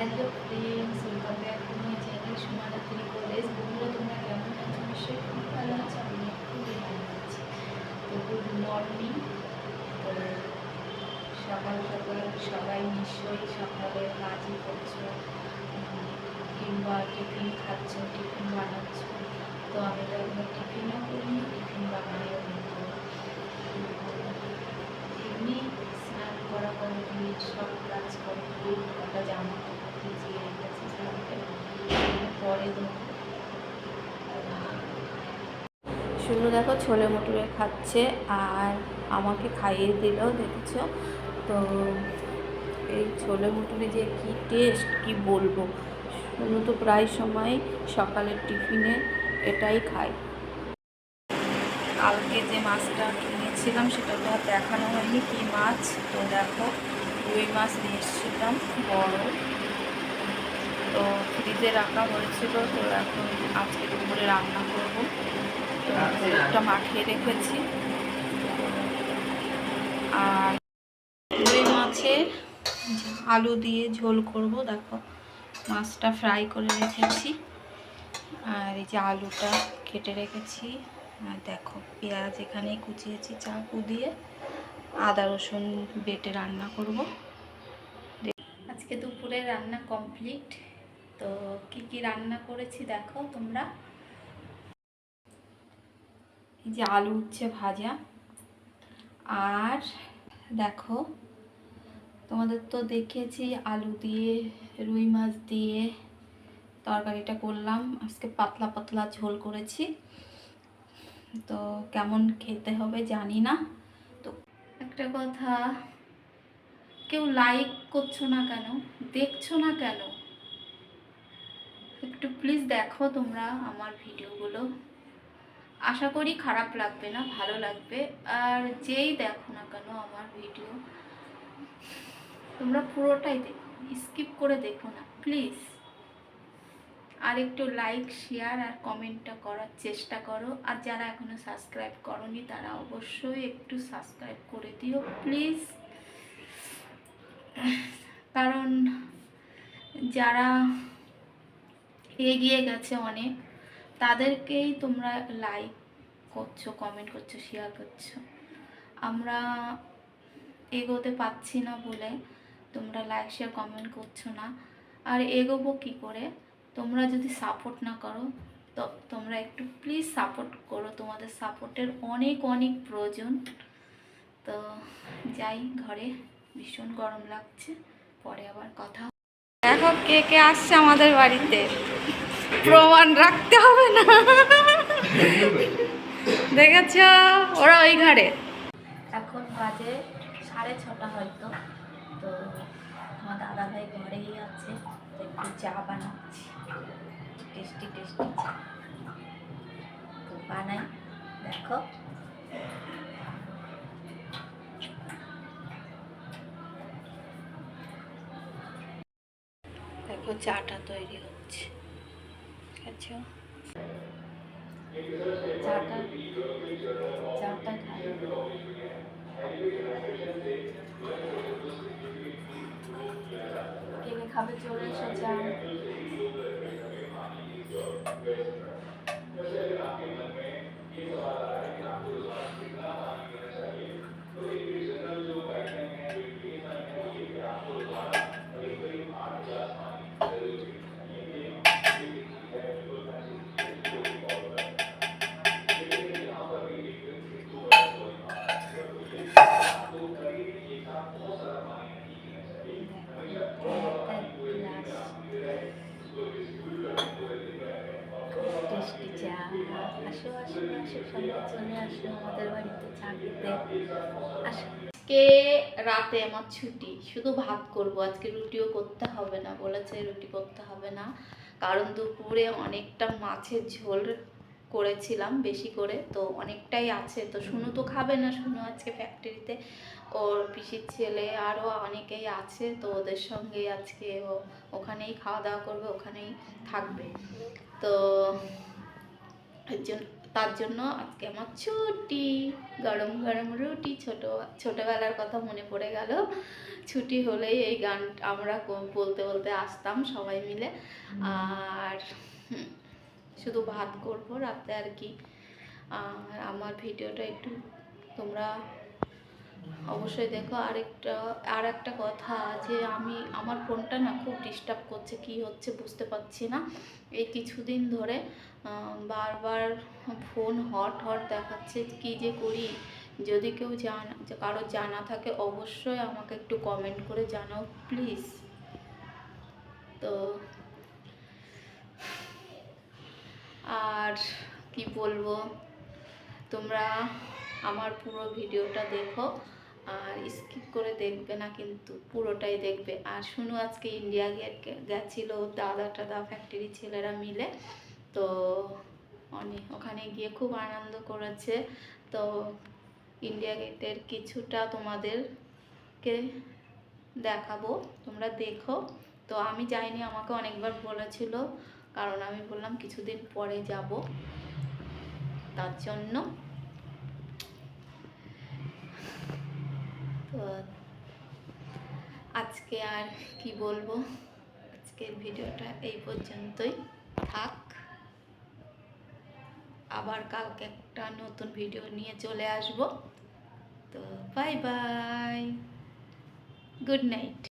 Hello friends welcome back to my channel সুমারাত্রি college বন্ধুরা তোমরা কেমন আছো? নিশ্চয়ই খুব ভালো আছো, আমি খুবই ভালো আছি। তো গুড মর্নিং তো সকাল সকাল সবাই নিশ্চয়ই সকালে কাজই করছ কিংবা টিফিন খাচ্ছ, টিফিন বানাচ্ছ। তো আমি তো এখনও টিফিনও করিনি টিফিন কিন্তু এমনি স্নান করা কমপ্লিট, সব কাজ কমপ্লিট, একটা জামা ভিজিয়ে দেখো, ছোলে মটুরে খাচ্ছে আর আমাকে খাইয়ে দিল, দেখেছ? তো এই ছোলে মটুরে যে কি টেস্ট কি বলব? শুনু তো প্রায় সময় সকালের টিফিনে এটাই খায়। কালকে যে মাছটা কিনেছিলাম, সেটা তো আর দেখানো হয়নি কী মাছ। তো দেখো, রুই মাছ নিয়ে এসেছিলাম, বড়। ফ্রিজে রাখা হয়েছিল তো এখন আজকে দুপুরে রান্না করব। তো হলুদটা মাখিয়ে রেখেছি। আর মাছের আলু দিয়ে ঝোল করব। দেখো মাছটা ফ্রাই করে রেখেছি। আর এই যে আলুটা কেটে রেখেছি। আর দেখো পেঁয়াজ এখানে কুচিয়েছি চাকু দিয়ে। আদা রসুন বেটে রান্না করব। আজকে দুপুরে রান্না কমপ্লিট। তো কি কি রান্না করেছি দেখো তোমরা। এই যে আলু উচ্ছে ভাজা। আর দেখো, তোমাদের তো দেখেছি আলু দিয়ে, রুই মাছ দিয়ে তরকারিটা করলাম। আজকে পাতলা পাতলা ঝোল করেছি। তো কেমন খেতে হবে জানি না। তো একটা কথা, কেউ লাইক করছ না কেন? দেখছ না কেন? একটু প্লিজ দেখো তোমরা আমার ভিডিওগুলো। আশা করি খারাপ লাগবে না, ভালো লাগবে। আর যেই দেখো না কেন আমার ভিডিও, তোমরা পুরোটাই দেখো স্কিপ করে দেখো না প্লিজ আর একটু লাইক শেয়ার আর কমেন্টটা করার চেষ্টা করো। আর যারা এখনও সাবস্ক্রাইব করনি, তারা অবশ্যই একটু সাবস্ক্রাইব করে দিও প্লিজ কারণ যারা এগিয়ে গেছে অনেক। তাদেরকেই তোমরা লাইক করছ কমেন্ট করছ শেয়ার করছ। আমরা এগোতে পাচ্ছি না বলে তোমরা লাইক শেয়ার কমেন্ট করছ না। আর এগোবো কি করে? তোমরা যদি সাপোর্ট না করো, তো তোমরা একটু প্লিজ সাপোর্ট করো। তোমাদের সাপোর্টের অনেক অনেক প্রয়োজন। তো যাই, ঘরে ভীষণ গরম লাগছে। পরে আবার কথা দেখো কে কে আসছে আমাদের বাড়িতে। প্রমাণ রাখতে হবে না। দেখেছ? ওরা ওই ঘরে এখন বাজে সাড়ে ছটা হয়তো। তো আমার দাদা ভাই ঘরেই আছে একটু চা বানাচ্ছি। টেস্টি টেস্টি চা। তো বানাই দেখো। দেখো চাটা তৈরি হচ্ছে। আচ্ছা চাটা চাটা খাই কে কে খাবে চলে এসো আসো আসো সবাই চলে আমাদের বাড়িতে চা আসো। আজকে রাতে আমার ছুটি, শুধু ভাত করব। আজকে রুটিও করতে হবে না, বলেছে রুটি করতে হবে না। কারণ দুপুরে অনেকটা মাছের ঝোল করেছিলাম বেশি করে, তো অনেকটাই আছে। তো শুনু তো খাবে না, শুনু আজকে ফ্যাক্টরিতে ওর পিসির ছেলে আরও অনেকেই আছে, তো ওদের সঙ্গে আজকে ও ওখানেই খাওয়া দাওয়া করবে, ওখানেই থাকবে। তো তার জন্য আজকে আমার ছুটি। গরম গরম রুটি ছোট ছোটোবেলার কথা মনে পড়ে গেল। ছুটি হলেই এই গান আমরা বলতে বলতে আসতাম সবাই মিলে। আর শুধু ভাত করব রাতে আর কি। আর আমার ভিডিওটা একটু তোমরা অবশ্যই দেখো আরেকটা আর একটা কথা যে আমি, আমার ফোনটা না খুব ডিস্টার্ব করছে, কি হচ্ছে বুঝতে পারছি না। এই কিছুদিন ধরে বারবার ফোন হট হট দেখাচ্ছে কি যে করি। যদি কেউ জানা কারও জানা থাকে অবশ্যই আমাকে একটু কমেন্ট করে জানাও প্লিজ তো, আর কি বলব? তোমরা আমার পুরো ভিডিওটা দেখো, আর স্কিপ করে দেখবে না কিন্তু পুরোটাই দেখবে। আর শুনো, আজকে ইন্ডিয়া গেট গেছিল দাদা টাদা ফ্যাক্টরি ছেলেরা মিলে। তো অনেক ওখানে গিয়ে খুব আনন্দ করেছে। তো ইন্ডিয়া গেটের কিছুটা তোমাদেরকে দেখাবো, তোমরা দেখো। তো আমি যাইনি, আমাকে অনেকবার বলেছিল, কারণ আমি বললাম কিছুদিন পরে যাব। তার জন্য আজকে আর কি বলব? আজকের ভিডিওটা এই পর্যন্তই। থাক। আবার কালকে একটা নতুন ভিডিও নিয়ে চলে আসব। তো বাই বাই। Good night.